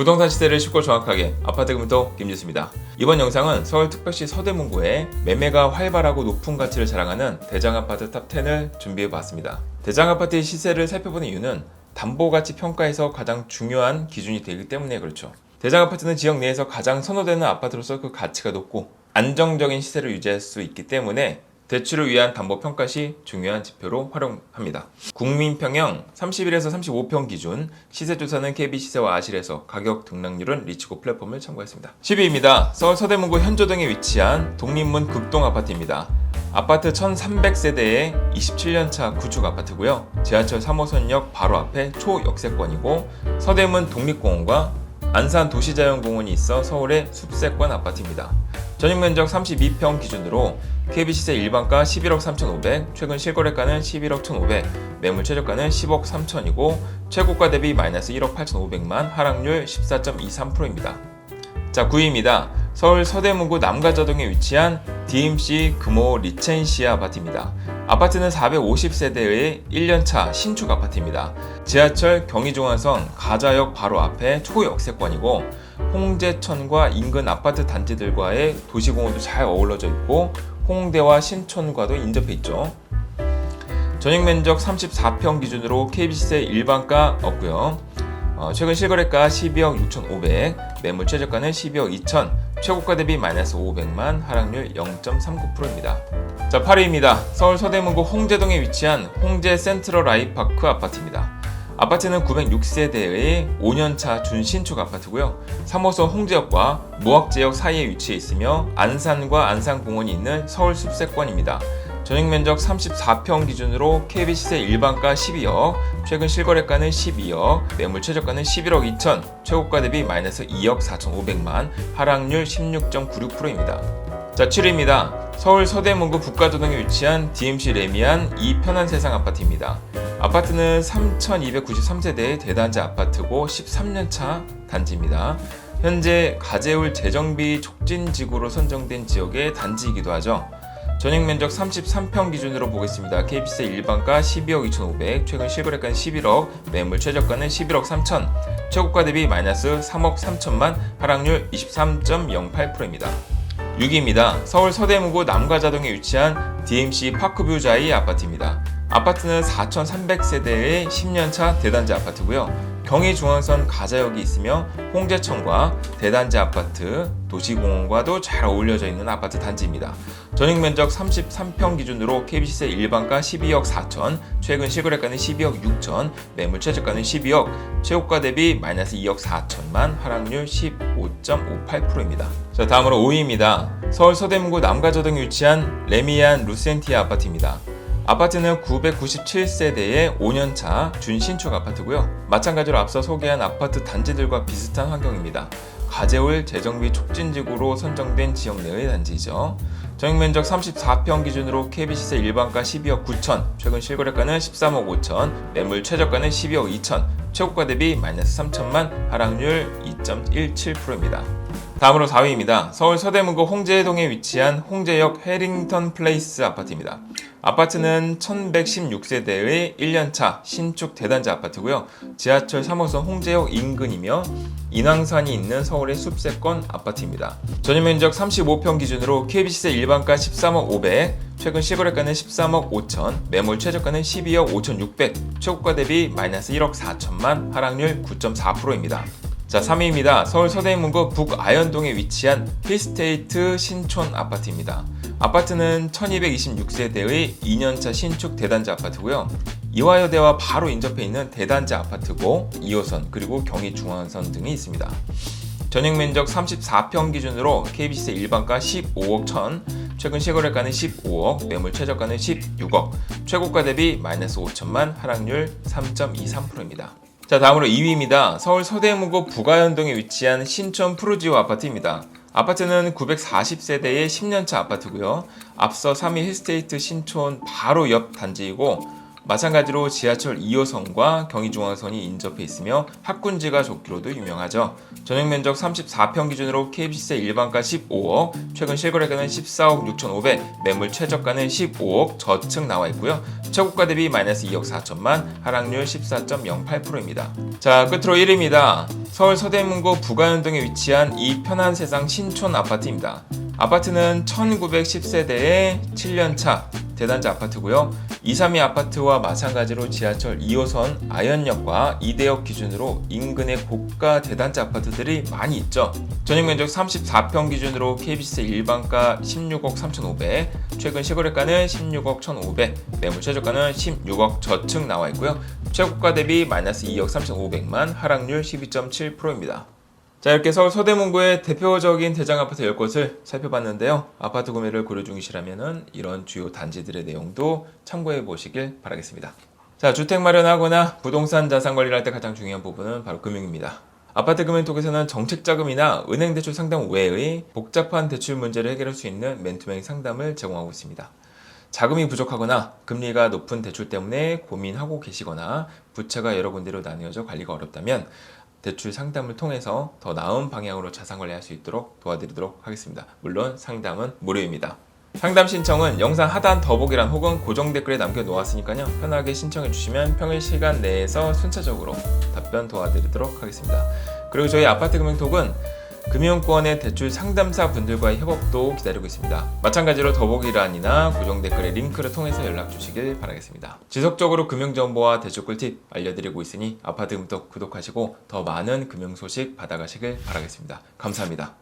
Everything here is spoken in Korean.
부동산 시세를 쉽고 정확하게 아파트 금토 김지수입니다. 이번 영상은 서울특별시 서대문구에 매매가 활발하고 높은 가치를 자랑하는 대장 아파트 탑 10을 준비해 봤습니다. 대장 아파트의 시세를 살펴보는 이유는 담보 가치 평가에서 가장 중요한 기준이 되기 때문에 그렇죠. 대장 아파트는 지역 내에서 가장 선호되는 아파트로서 그 가치가 높고 안정적인 시세를 유지할 수 있기 때문에 대출을 위한 담보 평가 시 중요한 지표로 활용합니다. 국민평형 31에서 35평 기준 시세 조사는 KB 시세와 아실에서 가격 등락률은 리치고 플랫폼을 참고했습니다. 10위입니다. 서울 서대문구 현조동에 위치한 독립문 극동 아파트입니다. 아파트 1300세대의 27년차 구축 아파트고요. 지하철 3호선역 바로 앞에 초역세권이고 서대문 독립공원과 안산 도시자연공원이 있어 서울의 숲세권 아파트입니다. 전용 면적 32평 기준으로 KB 시세 일반가 11억 3,500, 최근 실거래가는 11억 1,500, 매물 최저가는 10억 3천이고 최고가 대비 마이너스 1억 8,500만, 하락률 14.23%입니다. 자, 9위입니다. 서울 서대문구 남가자동에 위치한 DMC 금호 리첸시아 아파트입니다. 아파트는 450세대의 1년차 신축 아파트입니다. 지하철 경의중앙선 가자역 바로 앞에 초역세권이고 홍제천과 인근 아파트 단지들과의 도시공원도 잘 어우러져 있고 홍대와 신촌과도 인접해 있죠. 전용 면적 34평 기준으로 KBC세 일반가 없고요. 어, 최근 실거래가 12억 6,500, 매물 최저가는 12억 2천, 최고가 대비 마이너스 500만, 하락률 0.39%입니다. 자, 8위입니다. 서울 서대문구 홍제동에 위치한 홍제 센트럴 아이파크 아파트입니다. 아파트는 906세대의 5년차 준신축 아파트고요. 3호선 홍제역과 무학제역 사이에 위치해 있으며 안산과 안산공원이 있는 서울 숲세권입니다. 전용 면적 34평 기준으로 KB 시세 일반가 12억, 최근 실거래가는 12억, 매물 최저가는 11억 2천, 최고가 대비 마이너스 2억 4,500만, 하락률 16.96%입니다. 자, 7위입니다. 서울 서대문구 북가조동에 위치한 DMC 레미안 이 편한 세상 아파트입니다. 아파트는 3,293세대의 대단지 아파트고 13년차 단지입니다. 현재 가재울 재정비 촉진 지구로 선정된 지역의 단지이기도 하죠. 전용 면적 33평 기준으로 보겠습니다. KB세 일반가 12억 2,500, 최근 실거래가는 11억, 매물 최저가는 11억 3천, 최고가 대비 마이너스 3억 3천만, 하락률 23.08%입니다. 6위입니다. 서울 서대문구 남가자동에 위치한 DMC 파크뷰자이 아파트입니다. 아파트는 4,300세대의 10년차 대단지 아파트고요. 경의중앙선 가자역이 있으며 홍제천과 대단지 아파트, 도시공원과도 잘 어울려져 있는 아파트 단지입니다. 전용 면적 33평 기준으로 KBC세 일반가 12억 4천, 최근 실거래가는 12억 6천, 매물 최저가는 12억, 최고가 대비 마이너스 2억 4천만, 하락률 15.58%입니다. 자, 다음으로 5위입니다. 서울 서대문구 남가저동에 위치한 레미안 루센티아 아파트입니다. 아파트는 997세대의 5년차 준신축 아파트고요. 마찬가지로 앞서 소개한 아파트 단지들과 비슷한 환경입니다. 가재울 재정비 촉진지구로 선정된 지역 내의 단지이죠. 전용 면적 34평 기준으로 KB시세 일반가 12억 9천, 최근 실거래가는 13억 5천, 매물 최저가는 12억 2천, 최고가 대비 마이너스 3천만, 하락률 2.17%입니다. 다음으로 4위입니다. 서울 서대문구 홍제동에 위치한 홍제역 해링턴 플레이스 아파트입니다. 아파트는 1116세대의 1년차 신축 대단지 아파트고요. 지하철 3호선 홍제역 인근이며 인왕산이 있는 서울의 숲세권 아파트입니다. 전용 면적 35평 기준으로 KBC세 일반가 13억 500, 최근 실거래가는 13억 5천, 매물 최저가는 12억 5천 600, 최고가 대비 마이너스 1억 4천만, 하락률 9.4%입니다. 자, 3위입니다. 서울 서대문구 북아현동에 위치한 힐스테이트 신촌 아파트입니다. 아파트는 1226세대의 2년차 신축 대단지 아파트고요. 이화여대와 바로 인접해 있는 대단지 아파트고 2호선 그리고 경의중앙선 등이 있습니다. 전용 면적 34평 기준으로 KBC 일반가 15억 천, 최근 실거래가는 15억, 매물 최저가는 16억, 최고가 대비 마이너스 5천만, 하락률 3.23%입니다. 자 다음으로 2위입니다. 서울 서대문구 북아현동에 위치한 신촌 푸르지오 아파트입니다. 아파트는 940세대의 10년차 아파트고요. 앞서 3위 힐스테이트 신촌 바로 옆 단지이고 마찬가지로 지하철 2호선과 경의중앙선이 인접해 있으며 학군지가 좋기로도 유명하죠. 전용 면적 34평 기준으로 KB시세 일반가 15억, 최근 실거래가는 14억 6,500, 매물 최저가는 15억 저층 나와 있고요. 최고가 대비 마이너스 2억 4천만, 하락률 14.08%입니다. 자, 끝으로 1위입니다. 서울 서대문구 부가연동에 위치한 이 편한 세상 신촌 아파트입니다. 아파트는 1910세대의 7년차 대단지 아파트고요. 2, 3위 아파트와 마찬가지로 지하철 2호선 아현역과 이대역 기준으로 인근의 고가 대단지 아파트들이 많이 있죠. 전용 면적 34평 기준으로 KBC 일반가 16억 3,500, 최근 시거래가는 16억 1,500, 매물 최저가는 16억 저층 나와 있고요. 최고가 대비 마이너스 2억 3,500만, 하락률 12.7%입니다. 자 이렇게 서울 서대문구의 대표적인 대장 아파트 10곳을 살펴봤는데요. 아파트 구매를 고려 중이시라면 이런 주요 단지들의 내용도 참고해 보시길 바라겠습니다. 자 주택 마련하거나 부동산 자산 관리를 할 때 가장 중요한 부분은 바로 금융입니다. 아파트 금융톡에서는 정책 자금이나 은행 대출 상담 외의 복잡한 대출 문제를 해결할 수 있는 맨투맨 상담을 제공하고 있습니다. 자금이 부족하거나 금리가 높은 대출 때문에 고민하고 계시거나 부채가 여러 군데로 나뉘어져 관리가 어렵다면 대출 상담을 통해서 더 나은 방향으로 자산 관리할 수 있도록 도와드리도록 하겠습니다. 물론 상담은 무료입니다. 상담 신청은 영상 하단 더보기란 혹은 고정 댓글에 남겨놓았으니까요. 편하게 신청해 주시면 평일 시간 내에서 순차적으로 답변 도와드리도록 하겠습니다. 그리고 저희 아파트 금융톡은 금융권의 대출 상담사 분들과의 협업도 기다리고 있습니다. 마찬가지로 더보기란이나 고정 댓글의 링크를 통해서 연락 주시길 바라겠습니다. 지속적으로 금융 정보와 대출 꿀팁 알려드리고 있으니 아파트 금톡 구독하시고 더 많은 금융 소식 받아가시길 바라겠습니다. 감사합니다.